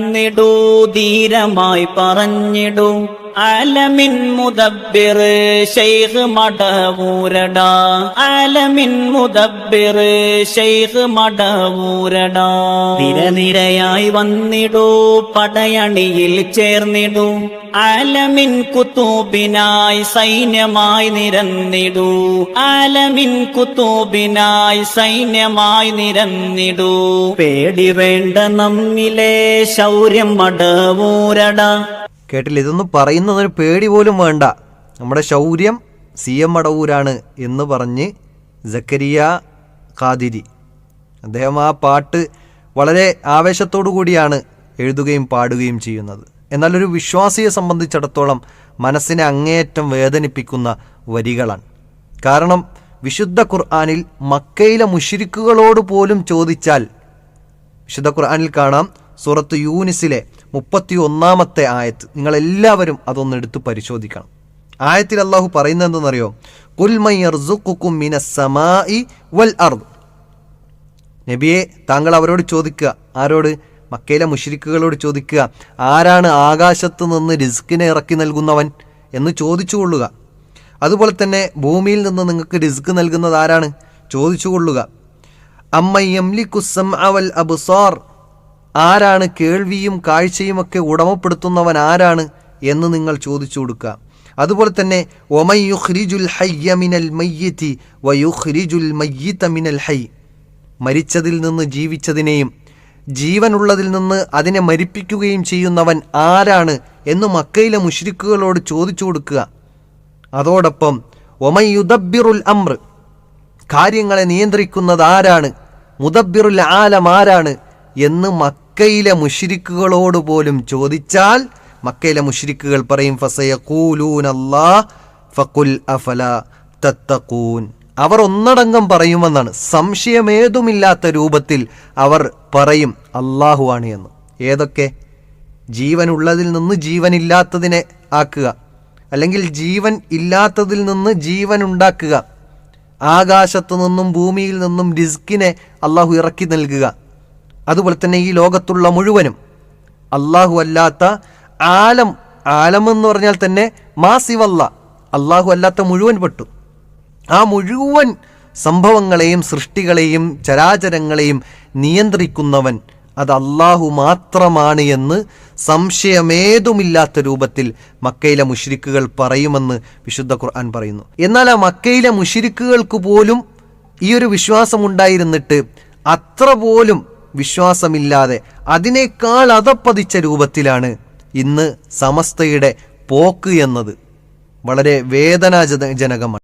നിടൂ ധീരമായി പറഞ്ഞിടൂ. ആലമിൻ മുദബ്ബിർ ഷെയ്ഖ് മടവൂരട. ആലമിൻ മുദബ്ബിർ ഷെയ്ഖ് മടവൂരട. നിരനിരയായി വന്നിടൂ പടയണിയിൽ ചേർന്നിടൂ. ആലമിൻ കുത്തൂബിനായി സൈന്യമായി നിരന്നിടൂ. ആലമിൻ കുത്തൂബിനായി സൈന്യമായി നിരന്നിടൂ. പേടി വേണ്ട നമ്മിലെ ശൗര്യം മടവൂരട. കേട്ടില്ല. ഇതൊന്നും പറയുന്നതിന് പേടി പോലും വേണ്ട. നമ്മുടെ ശൗര്യം സി എം മടവൂരാണ് എന്ന് പറഞ്ഞ് ജക്കരിയ ഖാദിരി അദ്ദേഹം ആ പാട്ട് വളരെ ആവേശത്തോടു കൂടിയാണ് എഴുതുകയും പാടുകയും ചെയ്യുന്നത്. എന്നാൽ ഒരു വിശ്വാസിയെ സംബന്ധിച്ചിടത്തോളം മനസ്സിനെ അങ്ങേയറ്റം വേദനിപ്പിക്കുന്ന വരികളാണ്. കാരണം വിശുദ്ധ ഖുർആാനിൽ മക്കയിലെ മുഷിരിക്കുകളോട് പോലും ചോദിച്ചാൽ വിശുദ്ധ ഖുർആാനിൽ കാണാം സൂറത്ത് യൂനിസിലെ മുപ്പത്തി ഒന്നാമത്തെ ആയത്ത് നിങ്ങളെല്ലാവരും അതൊന്ന് എടുത്ത് പരിശോധിക്കണം. ആയത്തിൽ അള്ളാഹു പറയുന്നത് എന്തെന്നറിയോ വൽ അർദ്. നബിയെ താങ്കൾ അവരോട് ചോദിക്കുക. ആരോട്? മക്കയിലെ മുഷിരിക്കുകളോട് ചോദിക്കുക. ആരാണ് ആകാശത്ത് നിന്ന് റിസ്കിനെ ഇറക്കി നൽകുന്നവൻ? എന്ന് ചോദിച്ചു കൊള്ളുക. അതുപോലെ തന്നെ ഭൂമിയിൽ നിന്ന് നിങ്ങൾക്ക് റിസ്ക് നൽകുന്നത് ആരാണ്? ചോദിച്ചു കൊള്ളുക. അമ്മയംലിക്കുസം അവൽ അബുസാർ. ആരാണ് കേൾവിയും കാഴ്ചയുമൊക്കെ ഉടമപ്പെടുത്തുന്നവൻ ആരാണ് എന്ന് നിങ്ങൾ ചോദിച്ചു കൊടുക്കുക. അതുപോലെ തന്നെ ഹയ്യ മിനൽ മിനൽ മരിച്ചതിൽ നിന്ന് ജീവിച്ചതിനെയും ജീവനുള്ളതിൽ നിന്ന് അതിനെ മരിപ്പിക്കുകയും ചെയ്യുന്നവൻ ആരാണ് എന്ന് മക്കയിലെ മുഷ്രിക്കുകളോട് ചോദിച്ചു കൊടുക്കുക. അതോടൊപ്പം ഒമയുദബിറുൽ അമ്ര കാര്യങ്ങളെ നിയന്ത്രിക്കുന്നത് ആരാണ്? മുദബിറുൽ ആലം ആരാണ്? എന്ന് മക്കയിലെ മുഷിരിക്കുകളോട് പോലും ചോദിച്ചാൽ മക്കയിലെ മുഷിരിക്കുകൾ പറയും ഫസയഖൂലൂനല്ലാ ഫക്കുൽ അഫല തത്തക്കൂൻ അവർ ഒന്നടങ്കം പറയുമെന്നാണ്. സംശയമേതുമില്ലാത്ത രൂപത്തിൽ അവർ പറയും അള്ളാഹു ആണ് എന്ന്. ഏതൊക്കെ? ജീവനുള്ളതിൽ നിന്ന് ജീവനില്ലാത്തതിനെ ആക്കുക. അല്ലെങ്കിൽ ജീവൻ ഇല്ലാത്തതിൽ നിന്ന് ജീവൻ ഉണ്ടാക്കുക. ആകാശത്തു നിന്നും ഭൂമിയിൽ നിന്നും ഡിസ്കിനെ അള്ളാഹു ഇറക്കി നൽകുക. അതുപോലെ തന്നെ ഈ ലോകത്തുള്ള മുഴുവനും. അള്ളാഹു അല്ലാത്ത ആലം ആലം എന്ന് പറഞ്ഞാൽ തന്നെ മാസിവല്ല അള്ളാഹു അല്ലാത്ത മുഴുവൻ പെട്ടു. ആ മുഴുവൻ സംഭവങ്ങളെയും സൃഷ്ടികളെയും ചരാചരങ്ങളെയും നിയന്ത്രിക്കുന്നവൻ അത് അള്ളാഹു മാത്രമാണ് എന്ന് സംശയമേതുമില്ലാത്ത രൂപത്തിൽ മക്കയിലെ മുഷിരിക്കുകൾ പറയുമെന്ന് വിശുദ്ധ ഖുർആൻ പറയുന്നു. എന്നാൽ ആ മക്കയിലെ മുഷിരിക്കുകൾക്ക് പോലും ഈ ഒരു വിശ്വാസമുണ്ടായിരുന്നിട്ട് അത്ര പോലും വിശ്വാസമില്ലാതെ അതിനേക്കാൾ അതപ്പതിച്ച രൂപത്തിലാണ് ഇന്ന് സമസ്തയുടെ പോക്ക് എന്നത്. വളരെ വേദനാജനകമാണ്